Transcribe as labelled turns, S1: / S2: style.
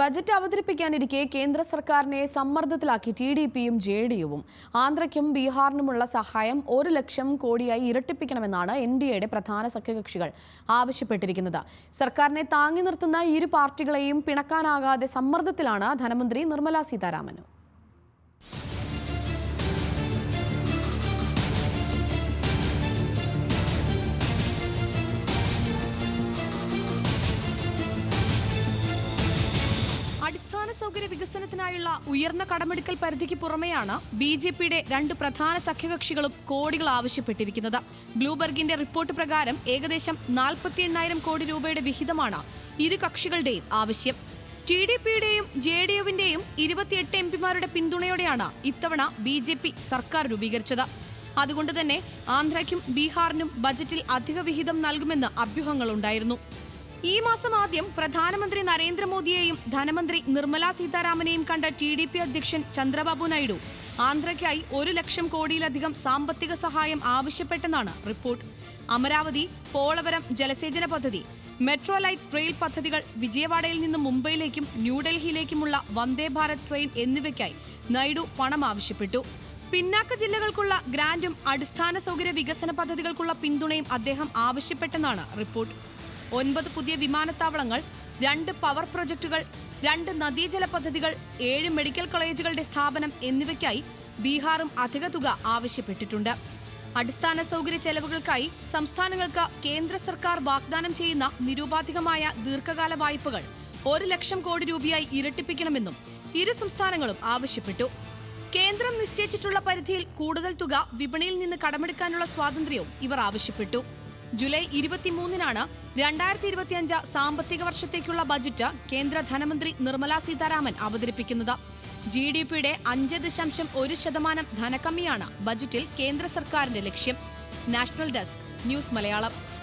S1: Budget അവതരിപ്പിക്കാനിരിക്കെ കേന്ദ്ര സർക്കാരിനെ സമ്മർദ്ദത്തിലാക്കി ടി ഡി പിയും ജെ ഡി യുവും. ആന്ധ്രയ്ക്കും ബീഹാറിനുമുള്ള സഹായം ഒരു ലക്ഷം കോടിയായി ഇരട്ടിപ്പിക്കണമെന്നാണ് എൻ ഡി എയുടെ പ്രധാന സഖ്യകക്ഷികൾ ആവശ്യപ്പെട്ടിരിക്കുന്നത്. സർക്കാരിനെ താങ്ങി നിർത്തുന്ന ഇരു പാർട്ടികളെയും പിണക്കാനാകാതെ സമ്മർദ്ദത്തിലാണ് ധനമന്ത്രി നിർമ്മലാ സീതാരാമനും. സൗകര്യ വികസനത്തിനായുള്ള ഉയർന്ന കടമെടുക്കൽ പരിധിക്ക് പുറമെയാണ് ബി ജെ പിയുടെ രണ്ട് പ്രധാന സഖ്യകക്ഷികളും കോടികൾ ആവശ്യപ്പെട്ടിരിക്കുന്നത്. ബ്ലൂബർഗിന്റെ റിപ്പോർട്ട് പ്രകാരം ഏകദേശം നാൽപ്പത്തി എണ്ണായിരം കോടി രൂപയുടെ വിഹിതമാണ് ഇരു കക്ഷികളുടെയും ആവശ്യം. ടി ഡി പിയുടെയും ജെ ഡി യുവിന്റെയും ഇരുപത്തിയെട്ട് എം പിമാരുടെ പിന്തുണയോടെയാണ് ഇത്തവണ ബി ജെ പി സർക്കാർ രൂപീകരിച്ചത്. അതുകൊണ്ട് തന്നെ ആന്ധ്രയ്ക്കും ബീഹാറിനും ബജറ്റിൽ അധിക വിഹിതം നൽകുമെന്ന് അഭ്യൂഹങ്ങളുണ്ടായിരുന്നു. ഈ മാസം ആദ്യം പ്രധാനമന്ത്രി നരേന്ദ്രമോദിയെയും ധനമന്ത്രി നിർമ്മലാ സീതാരാമനെയും കണ്ട ടി ഡി പി അധ്യക്ഷൻ ചന്ദ്രബാബു നായിഡു. ആന്ധ്രയ്ക്കായി ഒരു ലക്ഷം കോടിയിലധികം സാമ്പത്തിക സഹായം ആവശ്യപ്പെട്ടെന്നാണ് റിപ്പോർട്ട്. അമരാവതി പോളവരം ജലസേചന പദ്ധതി മെട്രോ ലൈറ്റ് റെയിൽ പദ്ധതികൾ വിജയവാഡയിൽ നിന്നും മുംബൈയിലേക്കും ന്യൂഡൽഹിയിലേക്കുമുള്ള വന്ദേ ഭാരത് ട്രെയിൻ എന്നിവയ്ക്കായി നായിഡു പണം ആവശ്യപ്പെട്ടു. പിന്നാക്ക ജില്ലകൾക്കുള്ള ഗ്രാന്റും അടിസ്ഥാന സൗകര്യ വികസന പദ്ധതികൾക്കുള്ള പിന്തുണയും അദ്ദേഹം ആവശ്യപ്പെട്ടെന്നാണ് റിപ്പോർട്ട്. ഒൻപത് പുതിയ വിമാനത്താവളങ്ങൾ രണ്ട് പവർ പ്രൊജക്ടുകൾ രണ്ട് നദീജല പദ്ധതികൾ ഏഴ് മെഡിക്കൽ കോളേജുകളുടെ സ്ഥാപനം എന്നിവയ്ക്കായി ബീഹാറും അധിക തുക ആവശ്യപ്പെട്ടിട്ടുണ്ട്. അടിസ്ഥാന സൗകര്യ ചെലവുകൾക്കായി സംസ്ഥാനങ്ങൾക്ക് കേന്ദ്ര സർക്കാർ വാഗ്ദാനം ചെയ്യുന്ന നിരുപാധികമായ ദീർഘകാല വായ്പകൾ ഒരു ലക്ഷം കോടി രൂപയായി ഇരട്ടിപ്പിക്കണമെന്നും ഇരു സംസ്ഥാനങ്ങളും ആവശ്യപ്പെട്ടു. കേന്ദ്രം നിശ്ചയിച്ചിട്ടുള്ള പരിധിയിൽ കൂടുതൽ തുക വിപണിയിൽ നിന്ന് കടമെടുക്കാനുള്ള സ്വാതന്ത്ര്യവും ഇവർ ആവശ്യപ്പെട്ടു. ജൂലൈ ഇരുപത്തിമൂന്നിനാണ് രണ്ടായിരത്തി ഇരുപത്തിയഞ്ച് സാമ്പത്തിക വർഷത്തേക്കുള്ള ബജറ്റ് കേന്ദ്ര ധനമന്ത്രി നിർമ്മല സീതാരാമൻ അവതരിപ്പിക്കുന്നത്. ജി ഡി പിയുടെ അഞ്ച് ദശാംശം ഒരു ശതമാനം ധനക്കമ്മിയാണ് ബജറ്റിൽ കേന്ദ്ര സർക്കാരിന്റെ ലക്ഷ്യം. National desk news Malayalam.